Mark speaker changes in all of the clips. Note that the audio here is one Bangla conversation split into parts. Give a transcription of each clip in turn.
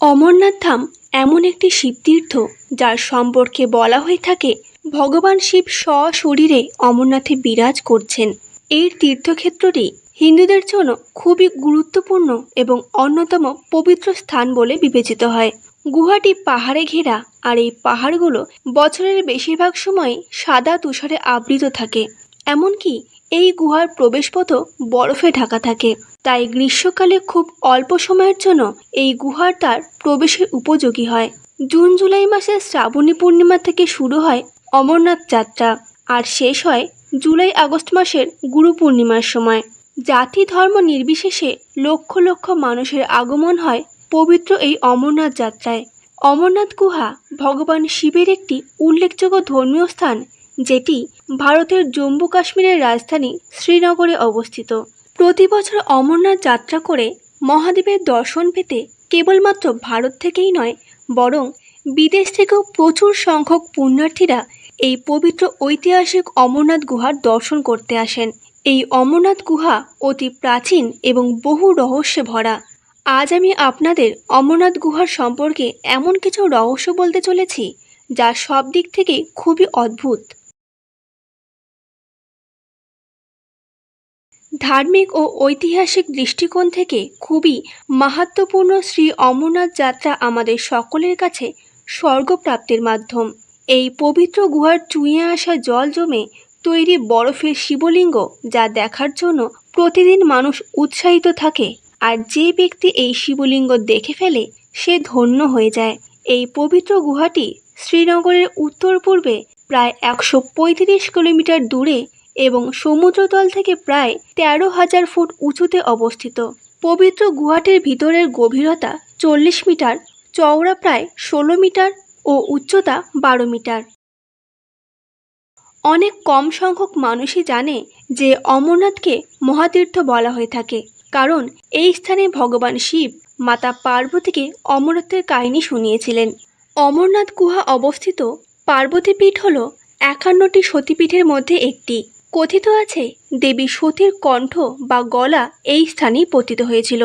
Speaker 1: অমরনাথ ধাম এমন একটি শিবতীর্থ যার সম্পর্কে বলা হয়ে থাকে, ভগবান শিব সশরীরে অমরনাথে বিরাজ করছেন। এই তীর্থক্ষেত্রটি হিন্দুদের জন্য খুবই গুরুত্বপূর্ণ এবং অন্যতম পবিত্র স্থান বলে বিবেচিত হয়। গুহাটি পাহাড়ে ঘেরা আর এই পাহাড়গুলো বছরের বেশিরভাগ সময় সাদা তুষারে আবৃত থাকে। এমনকি এই গুহার প্রবেশপথও বরফে ঢাকা থাকে। তাই গ্রীষ্মকালে খুব অল্প সময়ের জন্য এই গুহার তার প্রবেশের উপযোগী হয়। জুন জুলাই মাসে শ্রাবণী পূর্ণিমা থেকে শুরু হয় অমরনাথ যাত্রা আর শেষ হয় জুলাই আগস্ট মাসের গুরু পূর্ণিমার সময়। জাতি ধর্ম নির্বিশেষে লক্ষ লক্ষ মানুষের আগমন হয় পবিত্র এই অমরনাথ যাত্রায়। অমরনাথ গুহা ভগবান শিবের একটি উল্লেখযোগ্য ধর্মীয় স্থান, যেটি ভারতের জম্মু কাশ্মীরের রাজধানী শ্রীনগরে অবস্থিত। প্রতি বছর অমরনাথ যাত্রা করে মহাদেবের দর্শন পেতে কেবলমাত্র ভারত থেকেই নয়, বরং বিদেশ থেকেও প্রচুর সংখ্যক পুণ্যার্থীরা এই পবিত্র ঐতিহাসিক অমরনাথ গুহার দর্শন করতে আসেন। এই অমরনাথ গুহা অতি প্রাচীন এবং বহু রহস্যে ভরা। আজ আমি আপনাদের অমরনাথ গুহার সম্পর্কে এমন কিছু রহস্য বলতে চলেছি, যা সব দিক থেকে খুবই অদ্ভুত। ধার্মিক ও ঐতিহাসিক দৃষ্টিকোণ থেকে খুবই মাহাত্ম্যপূর্ণ শ্রী অমরনাথ যাত্রা আমাদের সকলের কাছে স্বর্গপ্রাপ্তির মাধ্যম। এই পবিত্র গুহার চুঁয়ে আসা জল জমে তৈরি বরফের শিবলিঙ্গ যা দেখার জন্য প্রতিদিন মানুষ উৎসাহিত থাকে, আর যে ব্যক্তি এই শিবলিঙ্গ দেখে ফেলে সে ধন্য হয়ে যায়। এই পবিত্র গুহাটি শ্রীনগরের উত্তর পূর্বে প্রায় একশো পঁয়ত্রিশ কিলোমিটার দূরে এবং সমুদ্রতল থেকে প্রায় তেরো হাজার ফুট উঁচুতে অবস্থিত। পবিত্র গুহাটির ভিতরের গভীরতা চল্লিশ মিটার, চওড়া প্রায় ষোলো মিটার ও উচ্চতা বারো মিটার। অনেক কম সংখ্যক মানুষই জানে যে অমরনাথকে মহাতীর্থ বলা হয়ে থাকে, কারণ এই স্থানে ভগবান শিব মাতা পার্বতীকে অমরনাথের কাহিনী শুনিয়েছিলেন। অমরনাথ গুহা অবস্থিত পার্বতীপীঠ হল একান্নটি সতীপীঠের মধ্যে একটি। কথিত আছে, দেবী সতীর কণ্ঠ বা গলা এই স্থানেই পতিত হয়েছিল।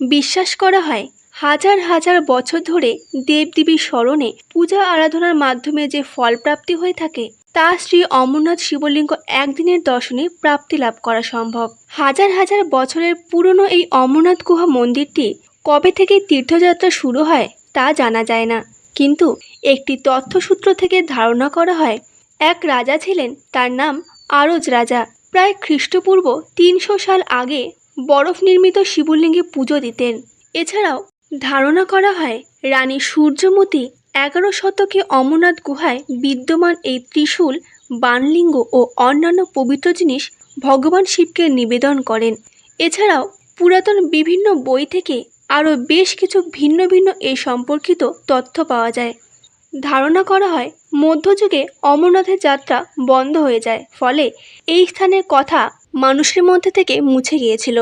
Speaker 1: বিশ্বাস করা হয়, হাজার হাজার বছর ধরে দেবদেবীর স্মরণে পূজা আরাধনার মাধ্যমে যে ফলপ্রাপ্তি হয়ে থাকে, তা শ্রী অমরনাথ শিবলিঙ্গ একদিনের দর্শনে প্রাপ্তি লাভ করা সম্ভব। হাজার হাজার বছরের পুরনো এই অমরনাথ গুহা মন্দিরটি কবে থেকে তীর্থযাত্রা শুরু হয় তা জানা যায় না। কিন্তু একটি তথ্যসূত্র থেকে ধারণা করা হয়, এক রাজা ছিলেন, তার নাম আরজ রাজা, প্রায় খ্রিস্টপূর্ব তিনশো সাল আগে বরফ নির্মিত শিবলিঙ্গে পুজো দিতেন। এছাড়াও ধারণা করা হয়, রানী সূর্যমতী এগারো শতকে অমরনাথ গুহায় বিদ্যমান এই ত্রিশূল, বানলিঙ্গ ও অন্যান্য পবিত্র জিনিস ভগবান শিবকে নিবেদন করেন। এছাড়াও পুরাতন বিভিন্ন বই থেকে আরও বেশ কিছু ভিন্ন ভিন্ন এ সম্পর্কিত তথ্য পাওয়া যায়। ধারণা করা হয়, মধ্যযুগে অমরনাথের যাত্রা বন্ধ হয়ে যায়, ফলে এই স্থানের কথা মানুষের মধ্যে থেকে মুছে গিয়েছিল।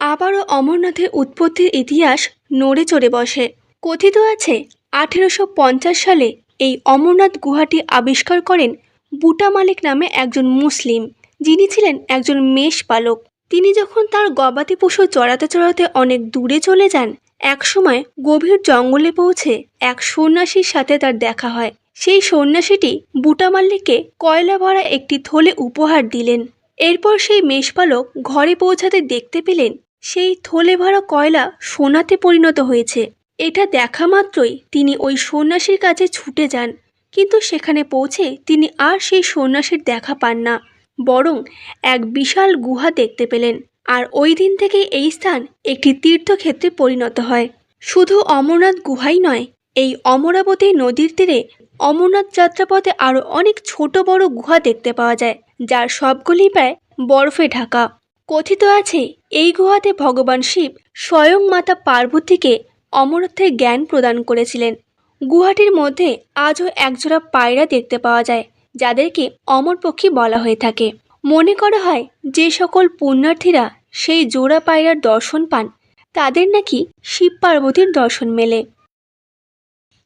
Speaker 1: আবারও অমরনাথের উৎপত্তির ইতিহাস নড়ে চড়ে বসে। কথিত আছে, আঠেরোশো পঞ্চাশ সালে এই অমরনাথ গুহাটি আবিষ্কার করেন বুটা মালিক নামে একজন মুসলিম, যিনি ছিলেন একজন মেষ পালক। তিনি যখন তার গবাদি পশু চড়াতে চড়াতে অনেক দূরে চলে যান একসময় গভীর জঙ্গলে পৌঁছে এক সন্ন্যাসীর সাথে তার দেখা হয়। সেই সন্ন্যাসীটি বুটা মাল্লিককে কয়লা ভরা একটি থলে উপহার দিলেন। এরপর সেই মেষপালক ঘরে পৌঁছাতে দেখতে পেলেন সেই থলে ভরা কয়লা সোনাতে পরিণত হয়েছে। এটা দেখা মাত্রই তিনি ওই সন্ন্যাসীর কাছে ছুটে যান, কিন্তু সেখানে পৌঁছে তিনি আর সেই সন্ন্যাসীর দেখা পান না, বরং এক বিশাল গুহা দেখতে পেলেন। আর ওই দিন থেকে এই স্থান একটি তীর্থক্ষেত্রে পরিণত হয়। শুধু অমরনাথ গুহাই নয়, এই অমরাবতী নদীর তীরে অমরনাথ যাত্রাপথে আরও অনেক ছোট বড় গুহা দেখতে পাওয়া যায়, যার সবগুলি প্রায় বরফে ঢাকা। কথিত আছে, এই গুহাতে ভগবান শিব স্বয়ং মাতা পার্বতীকে অমরত্বের জ্ঞান প্রদান করেছিলেন। গুহাটির মধ্যে আজও একজোড়া পায়রা দেখতে পাওয়া যায়, যাদেরকে অমর পক্ষী বলা হয়ে থাকে। মনে করা হয়, যে সকল পুণ্যার্থীরা সেই জোড়া পায়রার দর্শন পান। তাদের নাকি শিব পার্বতীর দর্শন মেলে।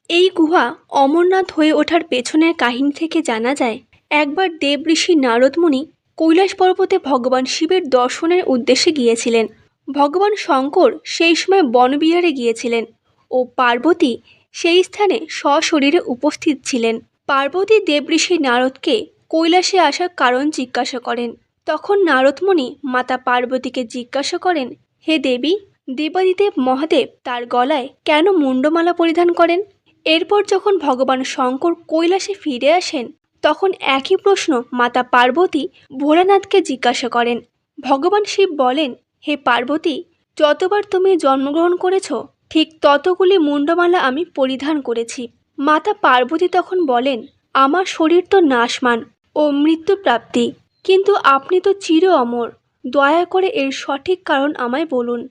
Speaker 1: এই গুহা অমরনাথ হয়ে ওঠার পেছনের কাহিনী থেকে জানা যায়, একবার দেব ঋষি নারদমুনি কৈলাস পর্বতে ভগবান শিবের দর্শনের উদ্দেশ্যে গিয়েছিলেন। ভগবান শঙ্কর সেই সময় বনবিহারে গিয়েছিলেন ও পার্বতী সেই স্থানে সশরীরে উপস্থিত ছিলেন। পার্বতী দেবঋষি নারদকে কৈলাসে আসার কারণ জিজ্ঞাসা করেন। তখন নারদমণি মাতা পার্বতীকে জিজ্ঞাসা করেন, হে দেবী, দেবাদিদেব মহাদেব তার গলায় কেন মুন্ডমালা পরিধান করেন? এরপর যখন ভগবান শঙ্কর কৈলাসে ফিরে আসেন, তখন একই প্রশ্ন মাতা পার্বতী ভোলানাথকে জিজ্ঞাসা করেন। ভগবান শিব বলেন, হে পার্বতী, যতবার তুমি জন্মগ্রহণ করেছ, ঠিক ততগুলি মুন্ডমালা আমি পরিধান করেছি। মাতা পার্বতী তখন বলেন, আমার শরীর তো নাশমান ও মৃত্যুপ্রাপ্তি। কিন্তু আপনি তো চির অমর। দয়া করে এর সঠিক কারণ আমায় বলুন।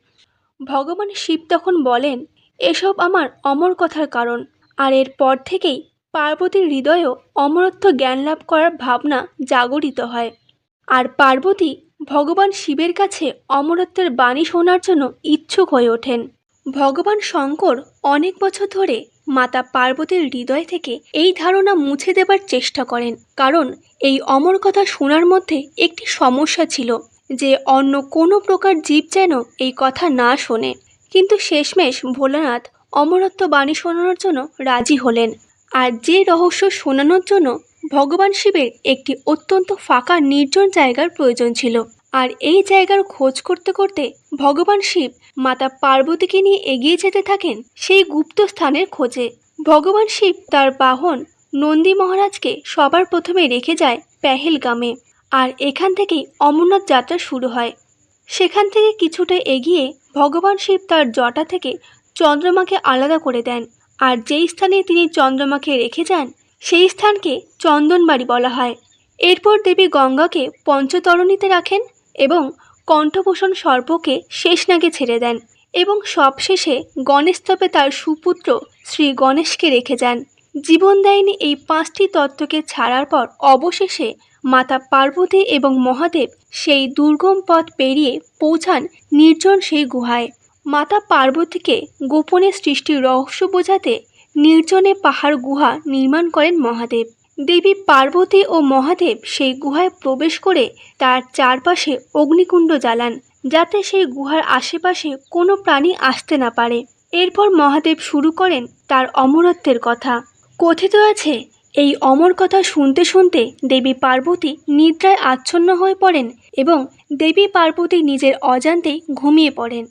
Speaker 1: ভগবান শিব তখন বলেন, এসব আমার অমর কথার কারণ। আর এর পর থেকেই পার্বতীর হৃদয়েও অমরত্ব জ্ঞান লাভ করার ভাবনা জাগরিত হয়। আর পার্বতী ভগবান শিবের কাছে অমরত্বের বাণী শোনার জন্য ইচ্ছুক হয়ে ওঠেন। ভগবান শঙ্কর অনেক বছর ধরে মাতা পার্বতীর হৃদয় থেকে এই ধারণা মুছে দেবার চেষ্টা করেন। কারণ এই অমর কথা শোনার মধ্যে একটি সমস্যা ছিল যে অন্য কোনো প্রকার জীব যেন এই কথা না শোনে। কিন্তু শেষমেশ ভোলানাথ অমরত্ব বাণী শোনানোর জন্য রাজি হলেন। আর যে রহস্য শোনানোর জন্য ভগবান শিবের একটি অত্যন্ত ফাঁকা, নির্জন জায়গার প্রয়োজন ছিল। আর এই জায়গার খোঁজ করতে করতে ভগবান শিব মাতা পার্বতীকে নিয়ে এগিয়ে যেতে থাকেন সেই গুপ্ত স্থানের খোঁজে। ভগবান শিব তার বাহন নন্দী মহারাজকে সবার প্রথমে রেখে যায় পেহেলগামে আর এখান থেকেই অমরনাথ যাত্রা শুরু হয়। সেখান থেকে কিছুটা এগিয়ে ভগবান শিব তার জটা থেকে চন্দ্রমাকে আলাদা করে দেন আর যেই স্থানে তিনি চন্দ্রমাকে রেখে যান, সেই স্থানকে চন্দনবাড়ি বলা হয়। এরপর দেবী গঙ্গাকে পঞ্চতরণীতে রাখেন এবং কণ্ঠভূষণ সর্পকে শেষনাগে ছেড়ে দেন এবং সবশেষে গণেশতপে তার সুপুত্র শ্রী গণেশকে রেখে যান। জীবনদায়িনী এই পাঁচটি তত্ত্বকে ছাড়ার পর অবশেষে মাতা পার্বতী এবং মহাদেব সেই দুর্গম পথ পেরিয়ে পৌঁছান নির্জন সেই গুহায়। মাতা পার্বতীকে গোপনে সৃষ্টির রহস্য বোঝাতে নির্জনে পাহাড় গুহা নির্মাণ করেন মহাদেব। দেবী পার্বতী ও মহাদেব সেই গুহায় প্রবেশ করে তার চারপাশে অগ্নিকুণ্ড জ্বালান, যাতে সেই গুহার আশেপাশে কোনো প্রাণী আসতে না পারে। এরপর মহাদেব শুরু করেন তার অমরত্বের কথা। কথিত আছে, এই অমর কথা শুনতে শুনতে দেবী পার্বতী নিদ্রায় আচ্ছন্ন হয়ে পড়েন এবং দেবী পার্বতী নিজের অজান্তেই ঘুমিয়ে পড়েন।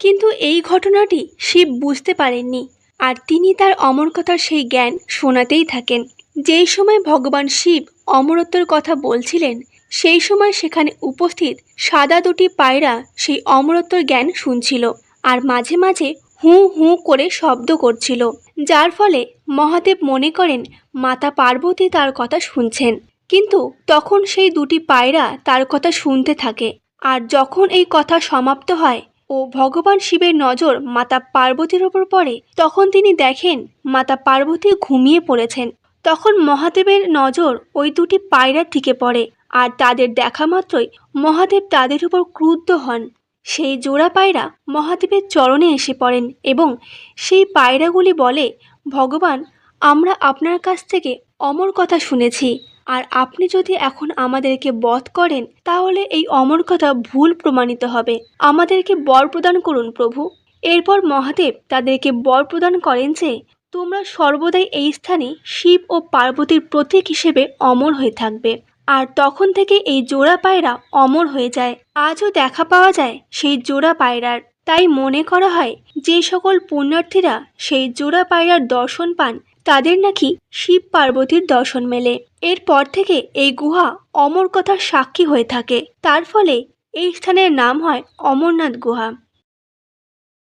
Speaker 1: কিন্তু এই ঘটনাটি শিব বুঝতে পারেননি, আর তিনি তার অমর কথার সেই জ্ঞান শোনাতেই থাকেন। যেই সময় ভগবান শিব অমরত্বের কথা বলছিলেন, সেই সময় সেখানে উপস্থিত সাদা দুটি পায়রা সেই অমরত্বর জ্ঞান শুনছিল আর মাঝে মাঝে হু হু করে শব্দ করছিল, যার ফলে মহাদেব মনে করেন মাতা পার্বতী তার কথা শুনছেন। কিন্তু তখন সেই দুটি পায়রা তার কথা শুনতে থাকে আর যখন এই কথা সমাপ্ত হয় ও ভগবান শিবের নজর মাতা পার্বতীর ওপর পড়ে, তখন তিনি দেখেন মাতা পার্বতী ঘুমিয়ে পড়েছেন। তখন মহাদেবের নজর ওই দুটি পায়রার দিকে পড়ে, আর তাদের দেখা মাত্রই মহাদেব তাদের উপর ক্রুদ্ধ হন। সেই জোড়া পায়রা মহাদেবের চরণে এসে পড়েন এবং সেই পায়রাগুলি বলে, ভগবান, আমরা আপনার কাছ থেকে অমর কথা শুনেছি, আর আপনি যদি এখন আমাদেরকে বধ করেন, তাহলে এই অমর কথা ভুল প্রমাণিত হবে। আমাদেরকে বর প্রদান করুন প্রভু। এরপর মহাদেব তাদেরকে বর প্রদান করেন যে তোমরা সর্বদাই এই স্থানে শিব ও পার্বতীর প্রতীক হিসেবে অমর হয়ে থাকবে। আর তখন থেকে এই জোড়া পায়রা অমর হয়ে যায়। আজও দেখা পাওয়া যায় সেই জোড়া পায়রার। তাই মনে করা হয়, যে সকল পুণ্যার্থীরা সেই জোড়া পায়রার দর্শন পান, তাদের নাকি শিব পার্বতীর দর্শন মেলে। এরপর থেকে এই গুহা অমর কথার সাক্ষী হয়ে থাকে। তার ফলে এই স্থানের নাম হয় অমরনাথ গুহা।